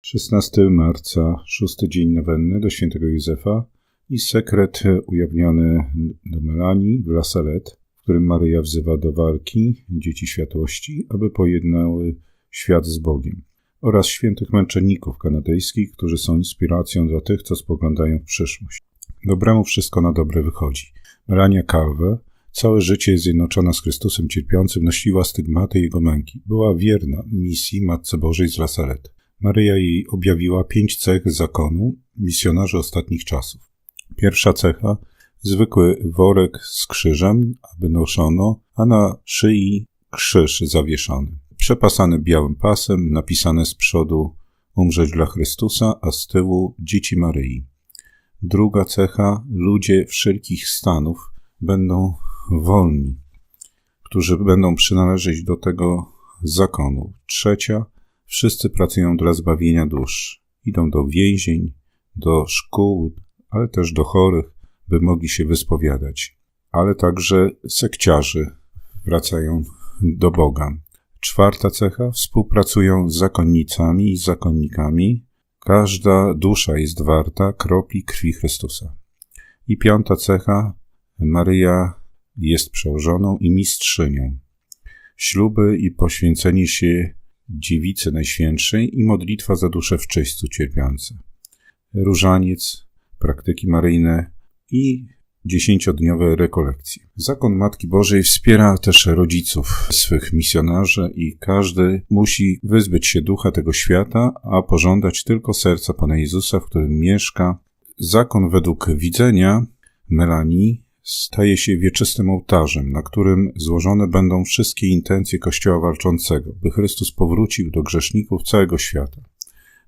16 marca, szósty dzień nowenny do świętego Józefa i sekret ujawniony do Melanii w Lasalet, w którym Maryja wzywa do walki dzieci światłości, aby pojednały świat z Bogiem, oraz świętych męczenników kanadyjskich, którzy są inspiracją dla tych, co spoglądają w przyszłość. Dobremu wszystko na dobre wychodzi. Melania Calve całe życie jest zjednoczona z Chrystusem cierpiącym, nosiła stygmaty Jego męki. Była wierna misji Matce Bożej z Lasaret. Maryja jej objawiła pięć cech zakonu misjonarzy ostatnich czasów. Pierwsza cecha zwykły worek z krzyżem, aby noszono, a na szyi krzyż zawieszony. Przepasany białym pasem, napisane z przodu umrzeć dla Chrystusa, a z tyłu dzieci Maryi. Druga cecha ludzie wszelkich stanów będą wolni, którzy będą przynależeć do tego zakonu. Trzecia Wszyscy pracują dla zbawienia dusz. Idą do więzień, do szkół, ale też do chorych, by mogli się wyspowiadać. Ale także sekciarzy wracają do Boga. Czwarta cecha współpracują z zakonnicami i zakonnikami. Każda dusza jest warta kropli krwi Chrystusa. I piąta cecha Maryja jest przełożoną i mistrzynią. Śluby i poświęcenie się Dziewicy Najświętszej i modlitwa za dusze w czyśćcu cierpiące. Różaniec, praktyki maryjne i dziesięciodniowe rekolekcje. Zakon Matki Bożej wspiera też rodziców swych misjonarzy i każdy musi wyzbyć się ducha tego świata, a pożądać tylko serca Pana Jezusa, w którym mieszka. Zakon według widzenia Melanii staje się wieczystym ołtarzem, na którym złożone będą wszystkie intencje Kościoła walczącego, by Chrystus powrócił do grzeszników całego świata.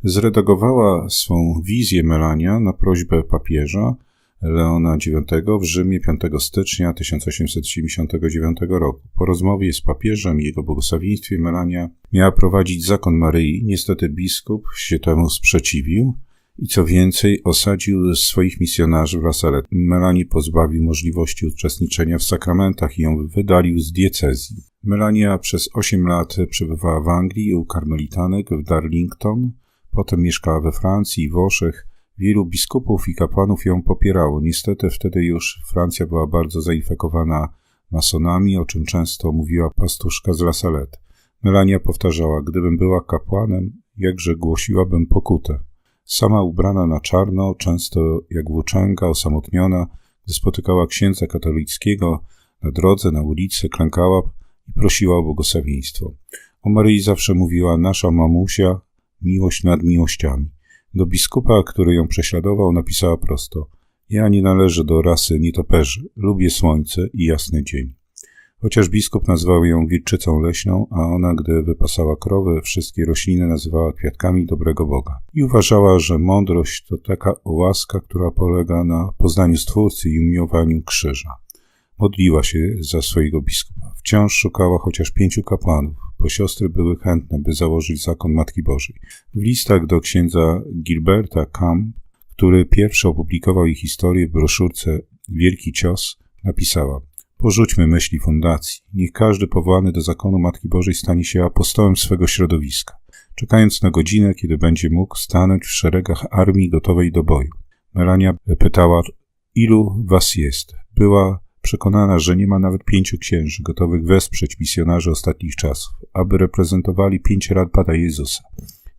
Zredagowała swą wizję Melania na prośbę papieża Leona IX w Rzymie 5 stycznia 1879 roku. Po rozmowie z papieżem i jego błogosławieństwie Melania miała prowadzić zakon Maryi. Niestety biskup się temu sprzeciwił i co więcej, osadził swoich misjonarzy w Lasaret. Melanie pozbawił możliwości uczestniczenia w sakramentach i ją wydalił z diecezji. Melania przez 8 lat przebywała w Anglii u karmelitanek w Darlington, potem mieszkała we Francji i Włoszech. Wielu biskupów i kapłanów ją popierało. Niestety wtedy już Francja była bardzo zainfekowana masonami, o czym często mówiła pastuszka z Lasalet. Melania powtarzała, gdybym była kapłanem, jakże głosiłabym pokutę. Sama ubrana na czarno, często jak włóczęga, osamotniona, gdy spotykała księdza katolickiego na drodze, na ulicy, klękała i prosiła o błogosławieństwo. O Maryi zawsze mówiła nasza mamusia, miłość nad miłościami. Do biskupa, który ją prześladował, napisała prosto: Ja nie należę do rasy nietoperzy, lubię słońce i jasny dzień. Chociaż biskup nazwał ją wilczycą leśną, a ona, gdy wypasała krowy, wszystkie rośliny nazywała kwiatkami dobrego Boga. I uważała, że mądrość to taka łaska, która polega na poznaniu Stwórcy i umiłowaniu krzyża. Modliła się za swojego biskupa. Wciąż szukała chociaż pięciu kapłanów, bo siostry były chętne, by założyć zakon Matki Bożej. W listach do księdza Gilberta Camp, który pierwszy opublikował jej historię w broszurce Wielki Cios, napisała – Porzućmy myśli fundacji. Niech każdy powołany do zakonu Matki Bożej stanie się apostołem swego środowiska, czekając na godzinę, kiedy będzie mógł stanąć w szeregach armii gotowej do boju. Melania pytała, ilu was jest? Była przekonana, że nie ma nawet pięciu księży gotowych wesprzeć misjonarzy ostatnich czasów, aby reprezentowali pięć rad Pana Jezusa.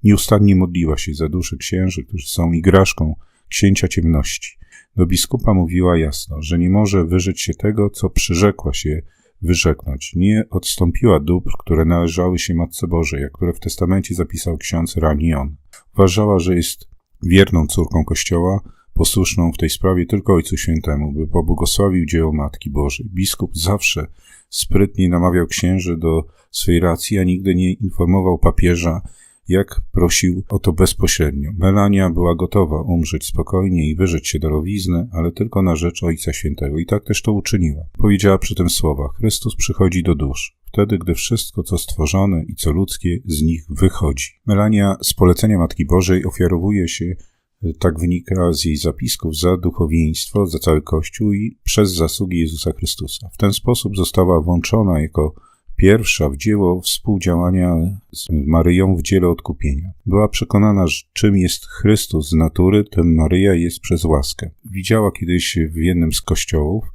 Nieustannie modliła się za dusze księży, którzy są igraszką księcia ciemności. Do biskupa mówiła jasno, że nie może wyżyć się tego, co przyrzekła się wyrzeknąć. Nie odstąpiła dóbr, które należały się Matce Bożej, a które w testamencie zapisał ksiądz Ranion. Uważała, że jest wierną córką Kościoła, posłuszną w tej sprawie tylko Ojcu Świętemu, by pobłogosławił dzieło Matki Bożej. Biskup zawsze sprytnie namawiał księży do swej racji, a nigdy nie informował papieża, jak prosił o to bezpośrednio. Melania była gotowa umrzeć spokojnie i wyżyć się darowizny, ale tylko na rzecz Ojca Świętego i tak też to uczyniła. Powiedziała przy tym słowa: Chrystus przychodzi do dusz, wtedy gdy wszystko, co stworzone i co ludzkie, z nich wychodzi. Melania z polecenia Matki Bożej ofiarowuje się tak wynika z jej zapisków za duchowieństwo, za cały Kościół i przez zasługi Jezusa Chrystusa. W ten sposób została włączona jako pierwsza w dzieło współdziałania z Maryją w dziele odkupienia. Była przekonana, że czym jest Chrystus z natury, tym Maryja jest przez łaskę. Widziała kiedyś w jednym z kościołów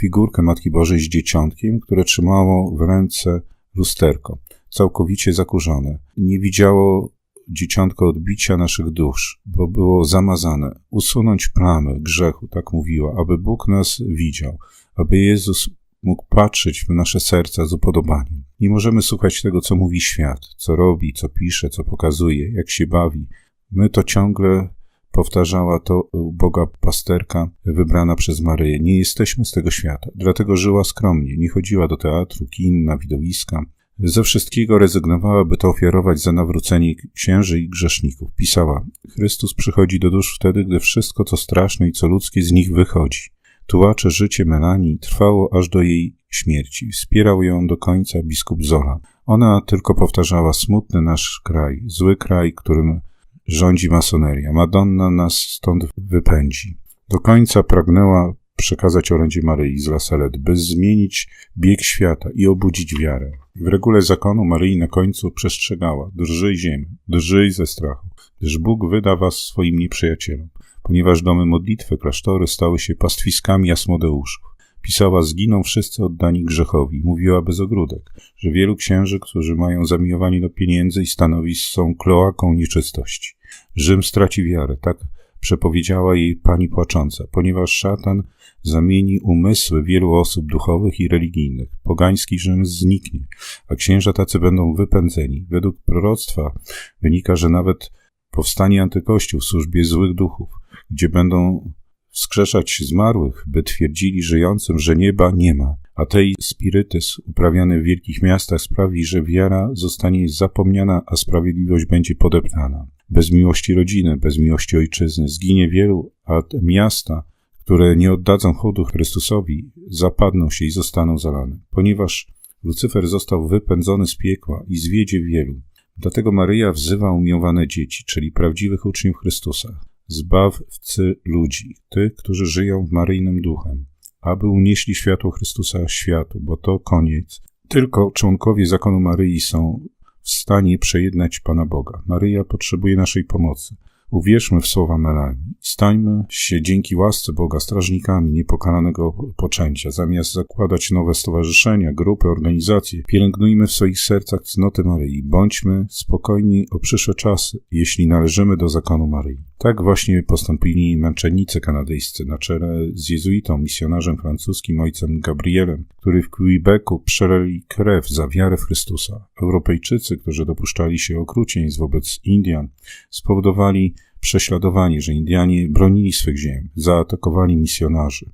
figurkę Matki Bożej z dzieciątkiem, które trzymało w ręce lusterko, całkowicie zakurzone. Nie widziało dzieciątko odbicia naszych dusz, bo było zamazane. Usunąć plamy grzechu, tak mówiła, aby Bóg nas widział, aby Jezus mógł patrzeć w nasze serca z upodobaniem. Nie możemy słuchać tego, co mówi świat, co robi, co pisze, co pokazuje, jak się bawi. My to ciągle powtarzała to Boga pasterka wybrana przez Maryję. Nie jesteśmy z tego świata. Dlatego żyła skromnie, nie chodziła do teatru, kin, na widowiska. Ze wszystkiego rezygnowała, by to ofiarować za nawrócenie księży i grzeszników. Pisała: Chrystus przychodzi do dusz wtedy, gdy wszystko, co straszne i co ludzkie z nich wychodzi. Tułacze życie Melanii trwało aż do jej śmierci. Wspierał ją do końca biskup Zola. Ona tylko powtarzała smutny nasz kraj, zły kraj, którym rządzi masoneria. Madonna nas stąd wypędzi. Do końca pragnęła przekazać orędzie Maryi z Lasalet, by zmienić bieg świata i obudzić wiarę. W regule zakonu Maryi na końcu przestrzegała: drżyj ziemi, drżyj ze strachu, gdyż Bóg wyda was swoim nieprzyjacielom ponieważ domy modlitwy, klasztory stały się pastwiskami Asmodeuszów. Pisała, zginą wszyscy oddani grzechowi. Mówiła bez ogródek, że wielu księży, którzy mają zamiłowanie do pieniędzy i stanowisk, są kloaką nieczystości. Rzym straci wiarę, tak przepowiedziała jej pani płacząca, ponieważ szatan zamieni umysły wielu osób duchowych i religijnych. Pogański Rzym zniknie, a księża tacy będą wypędzeni. Według proroctwa wynika, że nawet powstanie antykościół w służbie złych duchów gdzie będą wskrzeszać zmarłych, by twierdzili żyjącym, że nieba nie ma. A tej spirytyzm uprawiany w wielkich miastach sprawi, że wiara zostanie zapomniana, a sprawiedliwość będzie podeptana. Bez miłości rodziny, bez miłości ojczyzny zginie wielu, a miasta, które nie oddadzą hołdu Chrystusowi, zapadną się i zostaną zalane. Ponieważ Lucyfer został wypędzony z piekła i zwiedzie wielu. Dlatego Maryja wzywa umiłowane dzieci, czyli prawdziwych uczniów Chrystusa zbawcy ludzi, tych, którzy żyją w Maryjnym Duchem, aby unieśli światło Chrystusa światu, bo to koniec. Tylko członkowie zakonu Maryi są w stanie przejednać Pana Boga. Maryja potrzebuje naszej pomocy. Uwierzmy w słowa Melanii. Stańmy się dzięki łasce Boga strażnikami niepokalanego poczęcia. Zamiast zakładać nowe stowarzyszenia, grupy, organizacje, pielęgnujmy w swoich sercach cnoty Maryi. Bądźmy spokojni o przyszłe czasy, jeśli należymy do zakonu Maryi. Tak właśnie postąpili męczennicy kanadyjscy na czele z jezuitą, misjonarzem francuskim ojcem Gabrielem, który w Quebecu przeleli krew za wiarę w Chrystusa. Europejczycy, którzy dopuszczali się okrucieństw wobec Indian, spowodowali prześladowanie, że Indianie bronili swych ziem, zaatakowali misjonarzy.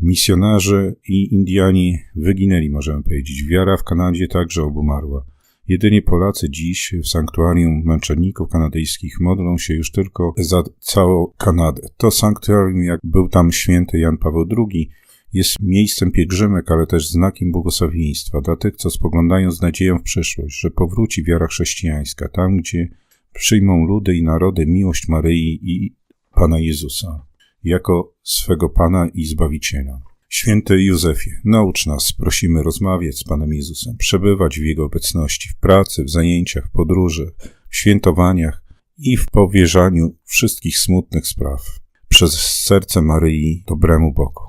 Misjonarze i Indianie wyginęli, możemy powiedzieć. Wiara w Kanadzie także obumarła. Jedynie Polacy dziś w sanktuarium męczenników kanadyjskich modlą się już tylko za całą Kanadę. To sanktuarium, jak był tam święty Jan Paweł II, jest miejscem pielgrzymek, ale też znakiem błogosławieństwa dla tych, co spoglądają z nadzieją w przyszłość, że powróci wiara chrześcijańska tam, gdzie przyjmą ludy i narody miłość Maryi i Pana Jezusa jako swego Pana i Zbawiciela. Święty Józefie, naucz nas, prosimy rozmawiać z Panem Jezusem, przebywać w Jego obecności, w pracy, w zajęciach, w podróży, w świętowaniach i w powierzaniu wszystkich smutnych spraw przez serce Maryi dobremu Bogu.